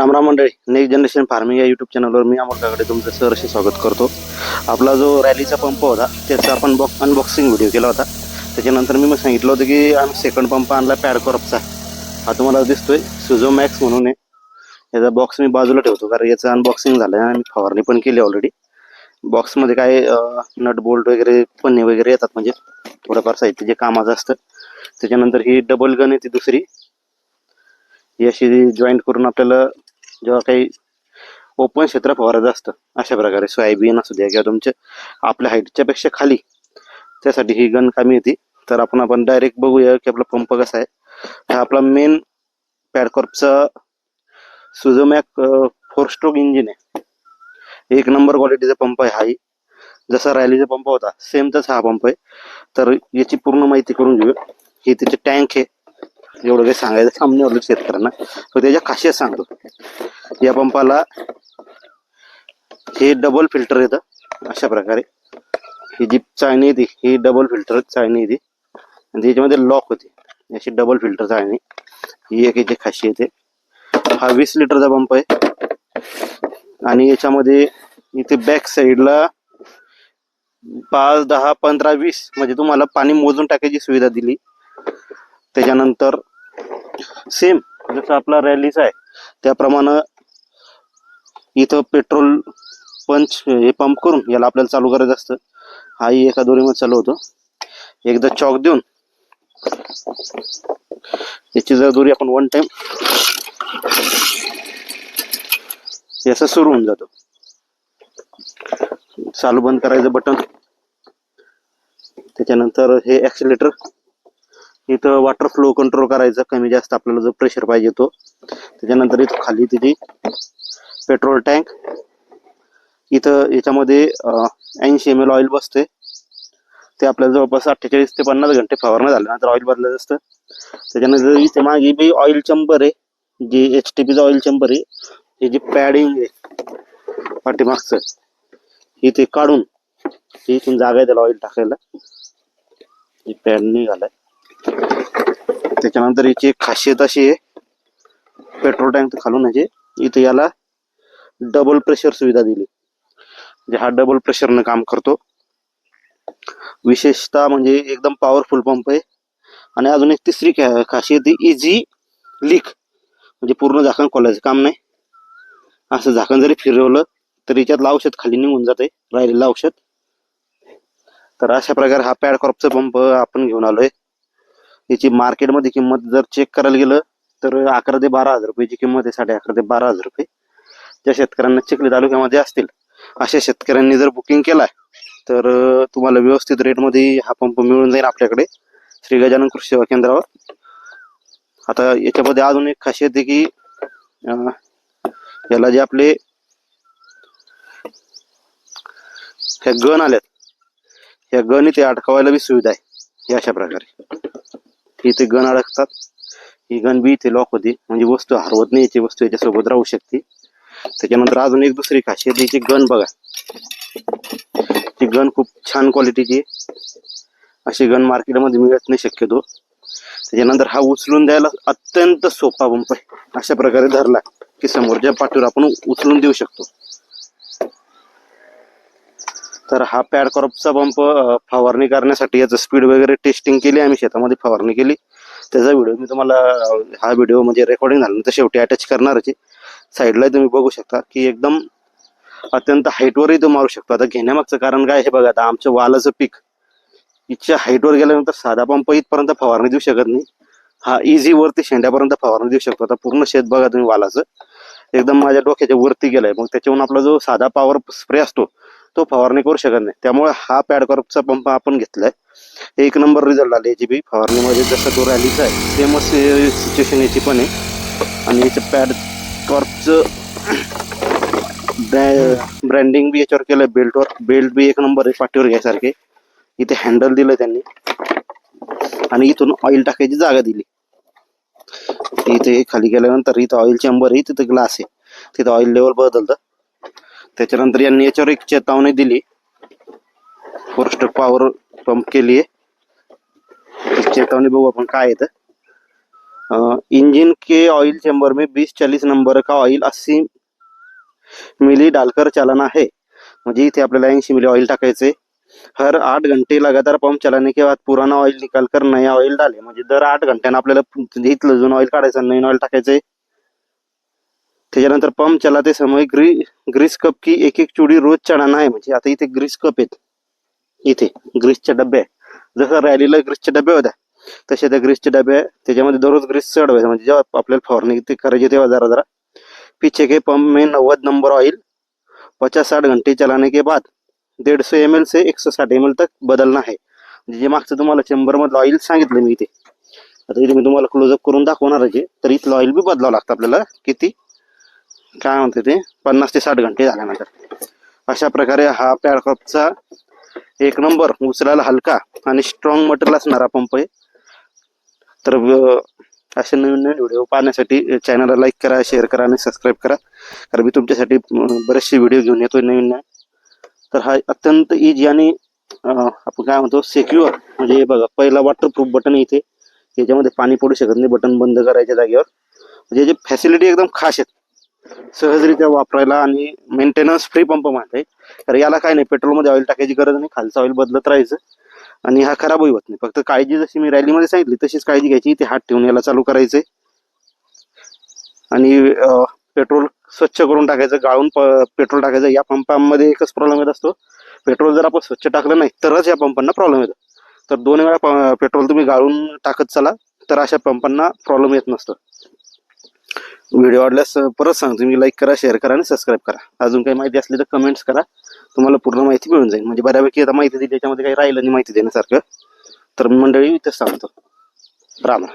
राम राम मंडळी next generation farming या YouTube चॅनलवर मी अमोलकाकडे तुमचं सहर्ष स्वागत करतो. आपला जो रॅलीचा पंप होता त्याचा आपण बॉक्स अनबॉक्सिंग व्हिडिओ केला होता. त्याच्यानंतर मी मग सांगितलं होतं की आम्ही सेकंड पंप आणला पॅडकॉर्पचा हा तुम्हाला दिसतोय सुझो मॅक्स म्हणून आहे. याचा बॉक्स मी बाजूला ठेवतो कारण याचं अनबॉक्सिंग झालं आहे आणि फवारणी पण केली ऑलरेडी बॉक्समध्ये काय नट बोल्ट वगैरे पन्ने वगैरे येतात म्हणजे थोडंफार साहित्य जे कामाचं असतं. त्याच्यानंतर ही डबल गन आहे ती दुसरी. ही अशी जॉईंट करून आपल्याला जेव्हा काही ओपन क्षेत्र फवारायचं असतं अशा प्रकारे सोयाबीन असू द्या किंवा तुमच्या आपल्या हाईटच्या पेक्षा खाली त्यासाठी ही गन कामी येते तर आपण आपण डायरेक्ट बघूया की आपला पंप कसा आहे. हा आपला मेन पॅडकॉर्पचा सुझोमॅक फोर स्ट्रोक इंजिन आहे. एक नंबर क्वालिटीचा पंप आहे हाही. जसा रॅलीचा पंप होता सेम तसा हा पंप आहे. तर याची पूर्ण माहिती करून घेऊया. ही त्याची टँक आहे. एवढं काही सांगायचं काम नाही. शेतकऱ्यांना त्याच्या खासियत सांगतो. या पंपाला हे डबल फिल्टर येतं. अशा प्रकारे. ही जी चाळणी येते ही डबल फिल्टर चाळणी येते. आणि त्याच्यामध्ये लॉक होते. अशी डबल फिल्टर चाळणी. ही एक याची खासियत आहे. हा वीस लिटरचा पंप आहे. आणि याच्यामध्ये इथे बॅक साईडला पाच दहा पंधरा वीस म्हणजे तुम्हाला पाणी मोजून टाकायची सुविधा दिली. त्याच्यानंतर सेम जसं आपला रॅलीचा आहे त्याप्रमाणे इथं पेट्रोल पंच हे पंप करून याला आपल्याला चालू करायचं असतं. हाही एका दोरीमध्ये चालू होतो. एकदा चॉक देऊन याची जर दोरी आपण वन टाइम याचा सुरू होऊन जातो. चालू बंद करायचं बटन त्याच्यानंतर हे ऍक्सिलेटर इथं वॉटर फ्लो कंट्रोल करायचं कमी जास्त आपल्याला जो प्रेशर पाहिजे तो. त्याच्यानंतर इथं खाली तिची पेट्रोल टँक इथं याच्यामध्ये ऐंशी एम एल ऑइल बसते ते आपल्याला जवळपास अठ्ठेचाळीस ते पन्नास घंटे फवारणं झाल्यानंतर ऑइल बदलायचं असतं. त्याच्यानंतर इथे मागे बी ऑइल चंबर आहे. जे एच टी पीचं ऑइल चंबर आहे. हे जे पॅडिंग आहे पाठीमागचं इथे काढून ही इथून जागा आहे त्याला ऑइल टाकायला. हे पॅड निघालाय. त्याच्यानंतर याची एक खासियत अशी आहे पेट्रोल टँक खालून म्हणजे इथे याला डबल प्रेशर सुविधा दिली. म्हणजे हा डबल प्रेशरनं काम करतो. विशेषतः म्हणजे एकदम पॉवरफुल पंप आहे. आणि अजून एक तिसरी खा- खासियत इझी लीक म्हणजे पूर्ण झाकण खोलायचं काम नाही. असं झाकण जरी फिरवलं तर याच्यातलं औषध खाली निघून जाते राहिलेलं औषध. तर अशा प्रकारे हा पॅड क्रॉपचा पंप आपण घेऊन आलोय. याची मार्केटमध्ये किंमत जर चेक करायला गेलं तर अकरा ते बारा हजार रुपयाची किंमत आहे साडे अकरा ते बारा हजार रुपये. ज्या शेतकऱ्यांना चिखली तालुक्यामध्ये असतील अशा शेतकऱ्यांनी जर बुकिंग केलाय तर तुम्हाला व्यवस्थित रेटमध्ये हा पंप मिळून जाईल आपल्याकडे. श्री गजानन कृषी सेवा केंद्रावर. आता याच्यामध्ये अजून एक खासियत आहे की याला जे आपले ह्या गण आल्यात. ह्या गण इथे अडकवायला बी सुविधा आहे अशा प्रकारे. इथे गण अडकतात. ही गण बी इथे लॉक होती. म्हणजे वस्तू हरवत नाही याची वस्तू याच्यासोबत राहू शकते. त्याच्यानंतर अजून एक दुसरी खासियत याची गण बघा. ती गण खूप छान क्वालिटीची अशी गन मार्केटमध्ये मिळत नाही शक्यतो. त्याच्यानंतर हा उचलून द्यायला अत्यंत सोपा पंप आहे. अशा प्रकारे धरला की समोरच्या पाठीवर आपण उचलून देऊ शकतो. तर हा पॅड क्रॉपचा पंप फवारणी करण्यासाठी याचं स्पीड वगैरे टेस्टिंग केली आम्ही शेतामध्ये फवारणी केली. त्याचा व्हिडिओ मी तुम्हाला हा व्हिडिओ म्हणजे रेकॉर्डिंग झाल्यानंतर शेवटी अटॅच करणारच आहे. साईडला तुम्ही बघू शकता की एकदम अत्यंत हाईटवरही तो मारू शकतो. आता घेण्यामागचं कारण काय हे बघा आता आमच्या वालाचं पीक इच्छा हाईटवर गेल्यानंतर साधा पंप इथपर्यंत फवारणी देऊ शकत नाही. हा इझी वरती शेंड्यापर्यंत फवारणी देऊ शकतो. आता पूर्ण शेत बघा तुम्ही वालाचं. एकदम माझ्या डोक्याच्या वरती गेलाय. मग त्याच्याहून आपला जो साधा पॉवर स्प्रे असतो तो फवारणी करू शकत नाही. त्यामुळे हा पॅडकॉर्पचा पंप आपण घेतलाय. एक नंबर रिझल्ट आले याची बी फवारणीमध्ये जसं तो रॅलीचा आहे सेमच सिच्युएशन याची पण आहे. आणि याचं पॅड कॉर्पचं ब्रँडिंग बी याच्यावर केलंय बेल्टवर बेल्ट बी एक नंबर आहे पाठीवर घ्यायसारखे इथे हँडल दिलं त्यांनी. आणि इथून ऑइल टाकायची जागा दिली. इथे खाली गेल्यानंतर इथं ऑइल चेंबर आहे तिथं ग्लास आहे. तिथं ऑइल लेवल बदलतं. त्याच्यानंतर यांनी याच्यावर एक चेतावणी दिली. फोरस्ट पॉवर पंप केली आहे चेतावणी बघू आपण काय येतं. इंजन के ऑयल चेंबर में बीस चालीस नंबर का ऑयल अस्सी मिली डालकर चलाना है म्हणजे इथे आपल्याला ऐंशी मिली ऑइल टाकायचे. हर आठ घंटे लगातार पंप चलाने के बाद पुराना ऑयल निकाल कर नया ऑयल डाले. म्हणजे दर आठ घंट्यानं आपल्याला इथलं जुनं ऑइल काढायचं नवीन ऑइल टाकायचंय त्याच्यानंतर पंप चलाते समय ग्री ग्रीस कप की एक एक चुडी रोज चढाना आहे. म्हणजे आता इथे ग्रीस कप आहेत. इथे ग्रीसच्या डब्या आहे. जसं रॅलीला ग्रीसच्या डब्या होत्या तसे त्या ग्रीसच्या डब्या त्याच्यामध्ये दररोज ग्रीस चढवायचं. म्हणजे जेव्हा आपल्याला फवारणी ते करायची तेव्हा जरा जरा. पीछे के पंप में नव्वद नंबर ऑयल पचास साठ घंटे चलाने के बाद डेढ़ सौ एम एल से एक सौ साठ एम एल तक बदलना आहे. म्हणजे जे मागचं तुम्हाला चेंबरमधलं ऑइल सांगितलं मी इथे. आता इथे मी तुम्हाला क्लोजअप करून दाखवणार आहे. तर इथलं ऑइल बी बदलावं लागतं आपल्याला. किती? काय म्हणते ते? पन्नास ते साठ घंटे झाल्यानंतर. अशा प्रकारे हा पॅडकॉपचा एक नंबर उचलायला हलका आणि स्ट्रॉंग मटेरियल असणारा पंप आहे. तर असे नवीन नवीन व्हिडिओ पाहण्यासाठी चॅनलला लाईक करा शेअर करा आणि सबस्क्राईब करा. कारण मी तुमच्यासाठी बरेचसे व्हिडिओ घेऊन येतोय नवीन नवीन. तर हा अत्यंत इजी आणि आपण काय म्हणतो सेक्युअर म्हणजे हे बघा पहिला वॉटरप्रूफ बटन इथे. याच्यामध्ये पाणी पडू शकत नाही बटन बंद करायच्या जागेवर. म्हणजे याची फॅसिलिटी एकदम खास आहेत. सहजरित्या वापरायला आणि मेंटेनन्स फ्री पंप म्हणते तर याला काय नाही पेट्रोलमध्ये ऑइल टाकायची गरज नाही खालचा ऑइल बदलत राहायचं. आणि हा खराबही होत नाही. फक्त काळजी जशी मी रॅलीमध्ये सांगितली तशीच काळजी घ्यायची ते हात ठेवून याला चालू करायचे आणि पेट्रोल स्वच्छ करून टाकायचं गाळून पेट्रोल टाकायचं. या पंपामध्ये एकच प्रॉब्लेम येत असतो. पेट्रोल जर आपण स्वच्छ टाकलं नाही तरच या पंपांना प्रॉब्लेम येतो. तर दोन वेळा पेट्रोल तुम्ही गाळून टाकत चला तर अशा पंपांना प्रॉब्लेम येत नसतो. व्हिडिओ आवडल्यास परत सांगतो मी लाईक करा शेअर करा आणि सबस्क्राईब करा. अजून काही माहिती असली तर कमेंट्स करा. तुम्हाला पूर्ण माहिती मिळून जाईल. म्हणजे बऱ्यापैकी आता माहिती दिली त्याच्यामध्ये काही राहिलं नाही माहिती देण्यासारखं. तर मंडळी इथंच सांगतो राम राम.